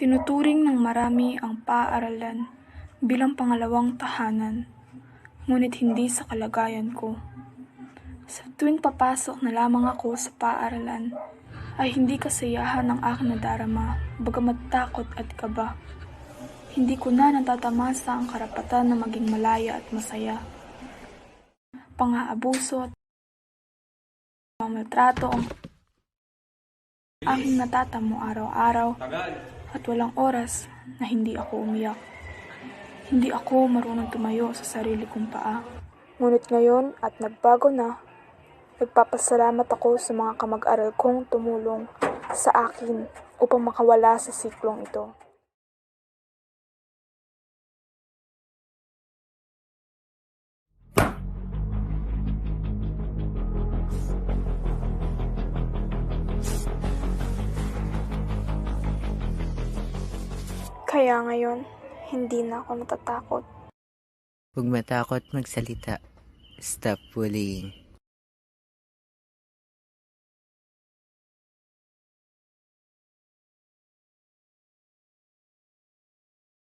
Tinuturing ng marami ang paaralan bilang pangalawang tahanan, ngunit hindi sa kalagayan ko. Sa tuwing papasok na lamang ako sa paaralan, ay hindi kasiyahan ang aking nadarama, bagamat takot at kaba. Hindi ko na natatamasa ang karapatan na maging malaya at masaya. Pang-aabuso at maltrato ang aking natatamo araw-araw at walang oras na hindi ako umiyak. Hindi ako marunong tumayo sa sarili kong paa. Ngunit ngayon at nagbago na, nagpapasalamat ako sa mga kamag-aral kong tumulong sa akin upang makawala sa siklong ito. Kaya ngayon, hindi na ako natatakot. Huwag matakot magsalita. Stop bullying.